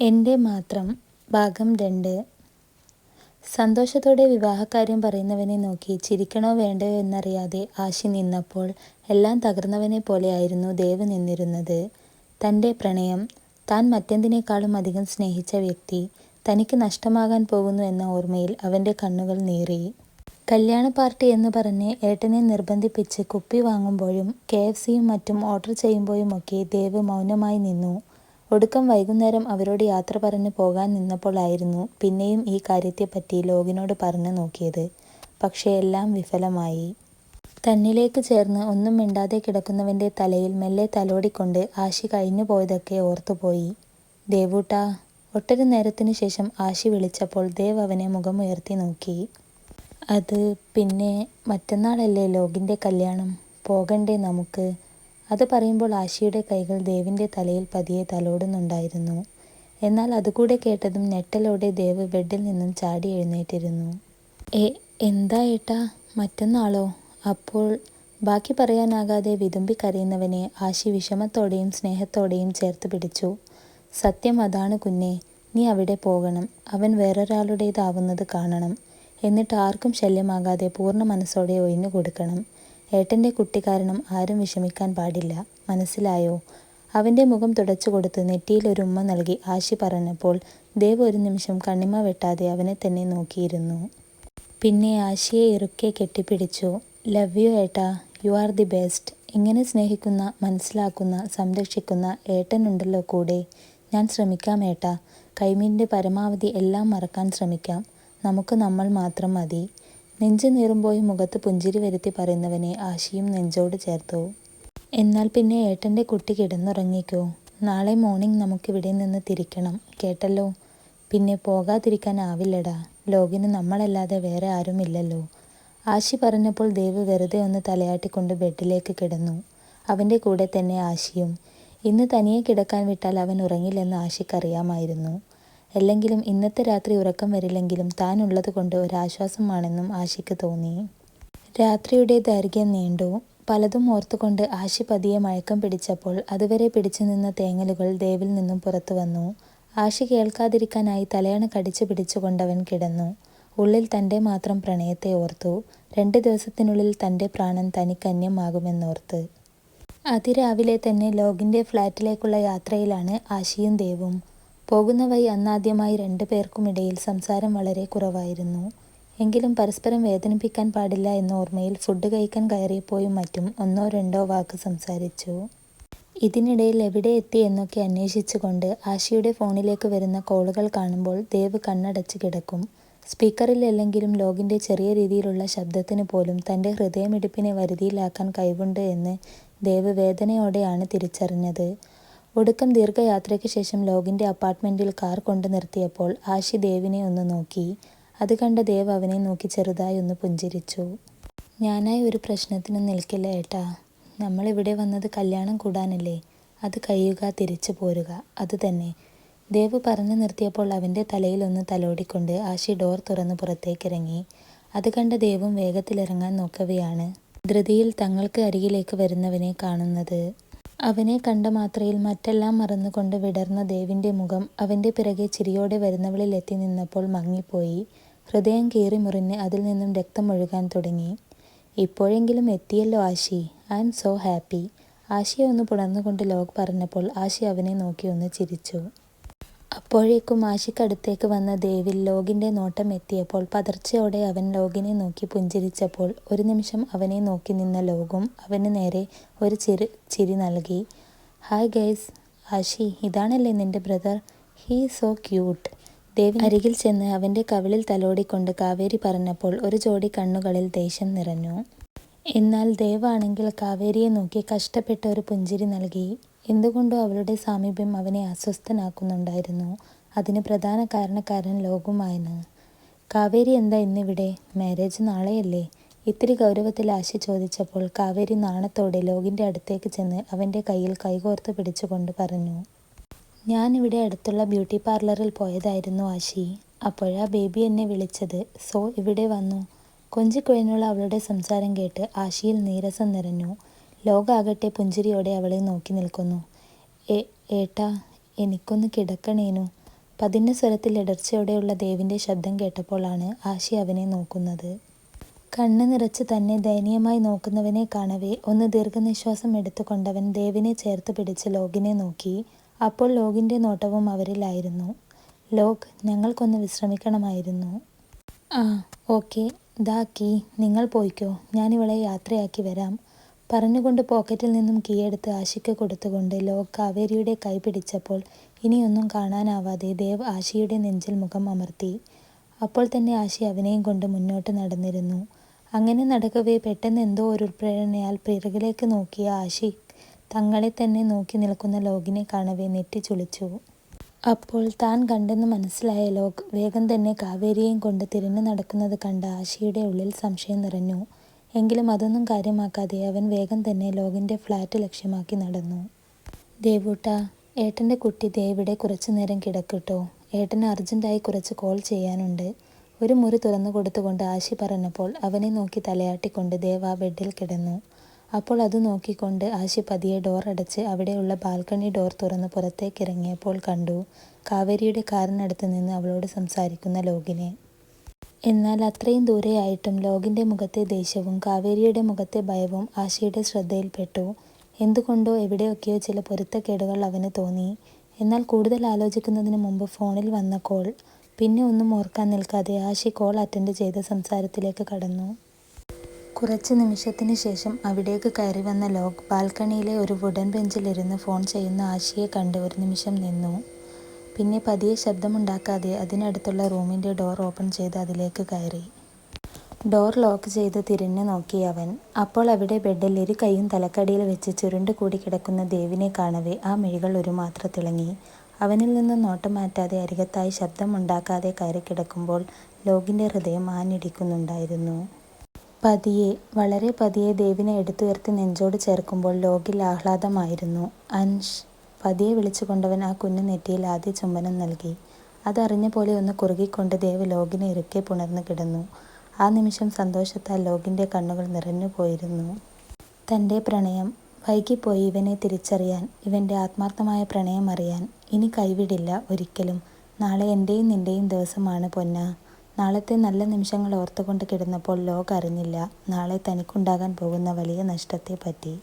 എന്റെ മാത്രം ഭാഗം രണ്ട് സന്തോഷത്തോടെ വിവാഹകാര്യം പറയുന്നവനെ നോക്കി ചിരിക്കണോ വേണ്ടയോ എന്നറിയാതെ ആശി നിന്നപ്പോൾ എല്ലാം തകർന്നവനെ പോലെയായിരുന്നു ദേവ് നിന്നിരുന്നത്. തന്റെ പ്രണയം, താൻ മറ്റെന്തിനേക്കാളും അധികം സ്നേഹിച്ച വ്യക്തി തനിക്ക് നഷ്ടമാകാൻ പോകുന്നു എന്ന ഓർമ്മയിൽ അവന്റെ കണ്ണുകൾ നീറി. കല്യാണ പാർട്ടി എന്ന് പറഞ്ഞ് ഏട്ടനെ നിർബന്ധിപ്പിച്ച് കുപ്പി വാങ്ങുമ്പോഴും കെഎഫ്സിയും മറ്റും ഓർഡർ ചെയ്യുമ്പോഴുമൊക്കെ ദേവ് മൗനമായി നിന്നു. ഒടുക്കം വൈകുന്നേരം അവരോട് യാത്ര പറഞ്ഞു പോകാൻ നിന്നപ്പോൾ ആയിരുന്നു പിന്നെയും ഈ കാര്യത്തെപ്പറ്റി ലോകിനോട് പറഞ്ഞു നോക്കിയത്. പക്ഷേ എല്ലാം വിഫലമായി. തന്നിലേക്ക് ചേർന്ന് ഒന്നും മിണ്ടാതെ കിടക്കുന്നവന്റെ തലയിൽ മെല്ലെ തലോടിക്കൊണ്ട് ആശി കഴിഞ്ഞു പോയതൊക്കെ ഓർത്തുപോയി. ദേവൂട്ടാ. ഒട്ടൊരു നേരത്തിനു ശേഷം ആശി വിളിച്ചപ്പോൾ ദേവ് അവനെ മുഖമുയർത്തി നോക്കി. അത് പിന്നെ മറ്റന്നാളല്ലേ ലോകിന്റെ കല്യാണം. പോകണ്ടേ നമുക്ക്. അത് പറയുമ്പോൾ ആശിയുടെ കൈകൾ ദേവിന്റെ തലയിൽ പതിയെ തലോടുന്നുണ്ടായിരുന്നു. എന്നാൽ അതുകൂടെ കേട്ടതും ഞെട്ടലോടെ ദേവ് ബെഡിൽ നിന്നും ചാടി എഴുന്നേറ്റിരുന്നു. ഏ എന്താ ഏട്ടാ. മറ്റന്നാളോ. അപ്പോൾ ബാക്കി പറയാനാകാതെ വിതുമ്പി കരയുന്നവനെ ആശി വിഷമത്തോടെയും സ്നേഹത്തോടെയും ചേർത്ത് പിടിച്ചു. സത്യം അതാണ് കുഞ്ഞെ നീ അവിടെ പോകണം. അവൻ വേറൊരാളുടേതാവുന്നത് കാണണം. എന്നിട്ട് ആർക്കും ശല്യമാകാതെ പൂർണ മനസ്സോടെ ഒഴിഞ്ഞുകൊടുക്കണം. ഏട്ടന്റെ കുട്ടി കാരണം ആരും വിഷമിക്കാൻ പാടില്ല. മനസ്സിലായോ. അവന്റെ മുഖം തുടച്ചുകൊടുത്ത് നെറ്റിയിൽ ഒരു ഉമ്മ നൽകി ആശി പറഞ്ഞപ്പോൾ ദേവ് ഒരു നിമിഷം കണ്ണിമ വെട്ടാതെ അവനെ തന്നെ നോക്കിയിരുന്നു. പിന്നെ ആശിയെ ഇറുക്കെ കെട്ടിപ്പിടിച്ചു. ലവ് യു ഏട്ടാ. You are the best. ഇങ്ങനെ സ്നേഹിക്കുന്ന, മനസ്സിലാക്കുന്ന, സംരക്ഷിക്കുന്ന ഏട്ടനുണ്ടല്ലോ കൂടെ. ഞാൻ ശ്രമിക്കാം ഏട്ടാ. കൈമീന്റെ പരമാവധി എല്ലാം മറക്കാൻ ശ്രമിക്കാം. നമുക്ക് നമ്മൾ മാത്രം മതി. നെഞ്ച് നീറുമ്പോയി മുഖത്ത് പുഞ്ചിരി വരുത്തി പറയുന്നവനെ ആശിയും നെഞ്ചോട് ചേർത്തു. എന്നാൽ പിന്നെ ഏട്ടന്റെ കുട്ടി കിടന്നുറങ്ങിക്കോ. നാളെ മോർണിംഗ് നമുക്കിവിടെ നിന്ന് തിരിക്കണം. കേട്ടല്ലോ. പിന്നെ പോകാതിരിക്കാൻ ആവില്ലടാ. ലോകിന് നമ്മളല്ലാതെ വേറെ ആരുമില്ലല്ലോ. ആശി പറഞ്ഞപ്പോൾ ദേവ് വെറുതെ ഒന്ന് തലയാട്ടിക്കൊണ്ട് ബെഡിലേക്ക് കിടന്നു. അവന്റെ കൂടെ തന്നെ ആശിയും. ഇന്ന് തനിയെ കിടക്കാൻ വിട്ടാൽ അവൻ ഉറങ്ങില്ലെന്ന് ആശിക്കറിയാമായിരുന്നു. അല്ലെങ്കിലും ഇന്നത്തെ രാത്രി ഉറക്കം വരില്ലെങ്കിലും താൻ ഉള്ളതുകൊണ്ട് ഒരാശ്വാസമാണെന്നും ആശിക്ക് തോന്നി. രാത്രിയുടെ ദൈർഘ്യം നീണ്ടു. പലതും ഓർത്തുകൊണ്ട് ആശി പതിയെ മയക്കം പിടിച്ചപ്പോൾ അതുവരെ പിടിച്ചു നിന്ന തേങ്ങലുകൾ ദേവിൽ നിന്നും പുറത്തു വന്നു ആശി കേൾക്കാതിരിക്കാനായി തലയണ കടിച്ചു പിടിച്ചുകൊണ്ടവൻ കിടന്നു. ഉള്ളിൽ തന്റെ മാത്രം പ്രണയത്തെ ഓർത്തു. രണ്ട് ദിവസത്തിനുള്ളിൽ തന്റെ പ്രാണൻ തനിക്ക് അന്യമാകുമെന്നോർത്ത്. അതിരാവിലെ തന്നെ ലോകിന്റെ ഫ്ലാറ്റിലേക്കുള്ള യാത്രയിലാണ് ആശിയും ദേവും. പോകുന്ന വഴി അന്നാദ്യമായി രണ്ടു പേർക്കുമിടയിൽ സംസാരം വളരെ കുറവായിരുന്നു. എങ്കിലും പരസ്പരം വേദനിപ്പിക്കാൻ പാടില്ല എന്ന ഓർമ്മയിൽ ഫുഡ് കഴിക്കാൻ കയറിയപ്പോഴും മറ്റും ഒന്നോ രണ്ടോ വാക്ക് സംസാരിച്ചു. ഇതിനിടയിൽ എവിടെ എത്തി എന്നൊക്കെ അന്വേഷിച്ചുകൊണ്ട് ആശിയുടെ ഫോണിലേക്ക് വരുന്ന കോളുകൾ കാണുമ്പോൾ ദേവ് കണ്ണടച്ച് കിടക്കും. സ്പീക്കറിൽ അല്ലെങ്കിലും ലോകിന്റെ ചെറിയ രീതിയിലുള്ള ശബ്ദത്തിന് പോലും തന്റെ ഹൃദയമിടിപ്പിനെ വരുതിയിലാക്കാൻ കഴിവുണ്ട് എന്ന് ദേവ് വേദനയോടെയാണ് തിരിച്ചറിഞ്ഞത്. ഒടുക്കം ദീർഘയാത്രയ്ക്ക് ശേഷം ലോകിന്റെ അപ്പാർട്ട്മെന്റിൽ കാർ കൊണ്ടു നിർത്തിയപ്പോൾ ആശി ദേവിനെ ഒന്ന് നോക്കി. അത് കണ്ട ദേവ് അവനെ നോക്കി ചെറുതായി ഒന്ന് പുഞ്ചിരിച്ചു. ഞാനായി ഒരു പ്രശ്നത്തിനും നിൽക്കില്ല ഏട്ടാ. നമ്മളിവിടെ വന്നത് കല്യാണം കൂടാനല്ലേ. അത് കഴിയുക തിരിച്ചു പോരുക. അത് തന്നെ. ദേവ് പറഞ്ഞു നിർത്തിയപ്പോൾ അവന്റെ തലയിൽ ഒന്ന് തലോടിക്കൊണ്ട് ആശി ഡോർ തുറന്ന് പുറത്തേക്കിറങ്ങി. അത് കണ്ട ദേവും വേഗത്തിലിറങ്ങാൻ നോക്കവെയാണ് ധൃതിയിൽ തങ്ങൾക്ക് അരികിലേക്ക് വരുന്നവനെ കാണുന്നത്. അവനെ കണ്ട മാത്രയിൽ മറ്റെല്ലാം മറന്നുകൊണ്ട് വിടർന്ന ദേവിന്റെ മുഖം അവന്റെ പിറകെ ചിരിയോടെ വരുന്നവളിൽ എത്തി നിന്നപ്പോൾ മങ്ങിപ്പോയി. ഹൃദയം കീറി മുറിഞ്ഞ് അതിൽ നിന്നും രക്തം ഒഴുകാൻ തുടങ്ങി. ഇപ്പോഴെങ്കിലും എത്തിയല്ലോ Ashi. I am so happy. ആശിയെ ഒന്ന് പുണർന്നുകൊണ്ട് ലോക് പറഞ്ഞപ്പോൾ ആശി അവനെ നോക്കി ഒന്ന് ചിരിച്ചു. അപ്പോഴേക്കും ആശിക്കടുത്തേക്ക് വന്ന ദേവിൽ ലോകിന്റെ നോട്ടം എത്തിയപ്പോൾ പതർച്ചയോടെ അവൻ ലോകിനെ നോക്കി പുഞ്ചിരിച്ചപ്പോൾ ഒരു നിമിഷം അവനെ നോക്കി നിന്ന ലോകും അവന് നേരെ ഒരു ചിരി ചിരി നൽകി. ഹായ് ഗൈസ് ആശി ഇതാണല്ലേ നിന്റെ brother. He so cute. Devi അരികിൽ ചെന്ന് അവന്റെ കവിളിൽ തലോടിക്കൊണ്ട് കാവേരി പറഞ്ഞപ്പോൾ ഒരു ജോഡി കണ്ണുകളിൽ ദേഷ്യം നിറഞ്ഞു. എന്നാൽ ദേവാണെങ്കിൽ കാവേരിയെ നോക്കി കഷ്ടപ്പെട്ട ഒരു പുഞ്ചിരി നൽകി. എന്തുകൊണ്ടോ അവളുടെ സാമീപ്യം അവനെ അസ്വസ്ഥനാക്കുന്നുണ്ടായിരുന്നു. അതിന് പ്രധാന കാരണക്കാരൻ ലോകുമാണ്. കാവേരി എന്താ ഇന്നിവിടെ. മാരേജ് നാളെയല്ലേ. ഇത്തിരി ഗൗരവത്തിൽ ആശി ചോദിച്ചപ്പോൾ കാവേരി നാണത്തോടെ ലോകിന്റെ അടുത്തേക്ക് ചെന്ന് അവന്റെ കയ്യിൽ കൈകോർത്ത് പിടിച്ചുകൊണ്ട് പറഞ്ഞു. ഞാൻ ഇവിടെ അടുത്തുള്ള ബ്യൂട്ടി പാർലറിൽ പോയതായിരുന്നു ആശി. അപ്പോഴാ ബേബി എന്നെ വിളിച്ചത്. സോ ഇവിടെ വന്നു. കൊഞ്ചിക്കൊഴിഞ്ഞുള്ള അവളുടെ സംസാരം കേട്ട് ആശിയിൽ നീരസം നിറഞ്ഞു. ലോക് ആകട്ടെ പുഞ്ചിരിയോടെ അവളെ നോക്കി നിൽക്കുന്നു. ഏ ഏട്ടാ എനിക്കൊന്ന് കിടക്കണേനു. പതിഞ്ഞ സ്വരത്തിൽ ഇടർച്ചയോടെയുള്ള ദേവിന്റെ ശബ്ദം കേട്ടപ്പോഴാണ് ആശി അവനെ നോക്കുന്നത്. കണ്ണ് നിറച്ച് തന്നെ ദയനീയമായി നോക്കുന്നവനെ കാണവേ ഒന്ന് ദീർഘനിശ്വാസം എടുത്തുകൊണ്ടവൻ ദേവിനെ ചേർത്ത് പിടിച്ച് ലോകിനെ നോക്കി. അപ്പോൾ ലോകിന്റെ നോട്ടവും അവരിലായിരുന്നു. ലോക് ഞങ്ങൾക്കൊന്ന് വിശ്രമിക്കണമായിരുന്നു. ആ ഓക്കെ ദാക്കി നിങ്ങൾ പോയിക്കോ. ഞാനിവളെ യാത്രയാക്കി വരാം. പറഞ്ഞുകൊണ്ട് പോക്കറ്റിൽ നിന്നും കീയെടുത്ത് ആശിക്ക് കൊടുത്തുകൊണ്ട് ലോക് കാവേരിയുടെ കൈ പിടിച്ചപ്പോൾ ഇനിയൊന്നും കാണാനാവാതെ ദേവ് ആശിയുടെ നെഞ്ചിൽ മുഖം അമർത്തി. അപ്പോൾ തന്നെ ആശി അവനെയും കൊണ്ട് മുന്നോട്ട് നടന്നിരുന്നു. അങ്ങനെ നടക്കവേ പെട്ടെന്ന് എന്തോ ഒരു പ്രേരണയാൽ പിറകിലേക്ക് നോക്കിയ ആശി തങ്ങളെ തന്നെ നോക്കി നിൽക്കുന്ന ലോകിനെ കാണവേ നെറ്റി ചുളിച്ചു. അപ്പോൾ താൻ കണ്ടെന്ന് മനസ്സിലായ ലോക് വേഗം തന്നെ കാവേരിയെയും കൊണ്ട് തിരിഞ്ഞു നടക്കുന്നത് കണ്ട ആശിയുടെ ഉള്ളിൽ സംശയം നിറഞ്ഞു. എങ്കിലും അതൊന്നും കാര്യമാക്കാതെ അവൻ വേഗം തന്നെ ലോകിന്റെ ഫ്ലാറ്റ് ലക്ഷ്യമാക്കി നടന്നു. ദേവൂട്ട ഏട്ടന്റെ കുട്ടി ദേവിടെ കുറച്ചു നേരം കിടക്കട്ടോ. ഏട്ടന് അർജന്റായി കുറച്ച് കോൾ ചെയ്യാനുണ്ട്. ഒരു മുറി തുറന്നു കൊടുത്തുകൊണ്ട് ആശി പറഞ്ഞപ്പോൾ അവനെ നോക്കി തലയാട്ടിക്കൊണ്ട് ദേവ് ആ ബെഡിൽ കിടന്നു. അപ്പോൾ അത് നോക്കിക്കൊണ്ട് ആശി പതിയെ ഡോർ അടച്ച് അവിടെയുള്ള ബാൽക്കണി ഡോർ തുറന്ന് പുറത്തേക്കിറങ്ങിയപ്പോൾ കണ്ടു കാവേരിയുടെ കാറിനടുത്ത് നിന്ന് അവളോട് സംസാരിക്കുന്ന ലോകിനെ. എന്നാൽ അത്രയും ദൂരെയായിട്ടും ലോകിന്റെ മുഖത്തെ ദേഷ്യവും കാവേരിയുടെ മുഖത്തെ ഭയവും ആശയുടെ ശ്രദ്ധയിൽപ്പെട്ടു. എന്തുകൊണ്ടോ എവിടെയൊക്കെയോ ചില പൊരുത്തക്കേടുകൾ അവന് തോന്നി. എന്നാൽ കൂടുതൽ ആലോചിക്കുന്നതിന് മുമ്പ് ഫോണിൽ വന്ന കോൾ പിന്നെ ഒന്നും ഓർക്കാൻ നിൽക്കാതെ ആശി കോൾ അറ്റൻഡ് ചെയ്ത സംസാരത്തിലേക്ക് കടന്നു. കുറച്ച് നിമിഷത്തിന് ശേഷം അവിടേക്ക് കയറി വന്ന ലോക് ബാൽക്കണിയിലെ ഒരു വുഡൻ ബെഞ്ചിലിരുന്ന് ഫോൺ ചെയ്യുന്ന ആശിയെ കണ്ട് ഒരു നിമിഷം നിന്നു. പിന്നെ പതിയെ ശബ്ദമുണ്ടാക്കാതെ അതിനടുത്തുള്ള റൂമിന്റെ ഡോർ ഓപ്പൺ ചെയ്ത് അതിലേക്ക് കയറി. ഡോർ ലോക്ക് ചെയ്ത് തിരിഞ്ഞു നോക്കി അവൻ. അപ്പോൾ അവിടെ ബെഡിൽ ഇരു കൈയും തലക്കടിയിൽ വെച്ച് ചുരുണ്ട് കൂടി കിടക്കുന്ന ദേവിനെ കാണവേ ആ മിഴികൾ ഒരു മാത്രം തിളങ്ങി. അവനിൽ നിന്ന് നോട്ടം മാറ്റാതെ അരികത്തായി ശബ്ദമുണ്ടാക്കാതെ കയറി കിടക്കുമ്പോൾ ലോകിന്റെ ഹൃദയം ആഞ്ഞിടിക്കുന്നുണ്ടായിരുന്നു. പതിയെ വളരെ പതിയെ ദേവിനെ എടുത്തുയർത്തി നെഞ്ചോട് ചേർക്കുമ്പോൾ ലോകിൽ ആഹ്ലാദമായിരുന്നു. അൻഷ് പതിയെ വിളിച്ചു കൊണ്ടവൻ ആ കുഞ്ഞു നെറ്റിയിൽ ആദ്യ ചുംബനം നൽകി. അതറിഞ്ഞ പോലെ ഒന്ന് കുറുകിക്കൊണ്ട് ദേവ് ലോകിനെ ഇറുക്കെ പുണർന്നു കിടന്നു. ആ നിമിഷം സന്തോഷത്താൽ ലോകിന്റെ കണ്ണുകൾ നിറഞ്ഞു പോയിരുന്നു. തന്റെ പ്രണയം. വൈകിപ്പോയി ഇവനെ തിരിച്ചറിയാൻ ഇവന്റെ ആത്മാർത്ഥമായ പ്രണയം അറിയാൻ. ഇനി കൈവിടില്ല ഒരിക്കലും. നാളെ എന്റെയും നിന്റെയും ദിവസമാണ് പൊന്ന. നാളത്തെ നല്ല നിമിഷങ്ങൾ ഓർത്തുകൊണ്ട് കിടന്നപ്പോൾ ലോക അറിഞ്ഞില്ല. നാളെ തനിക്കുണ്ടാകാൻ പോകുന്ന വലിയ നഷ്ടത്തെ പറ്റി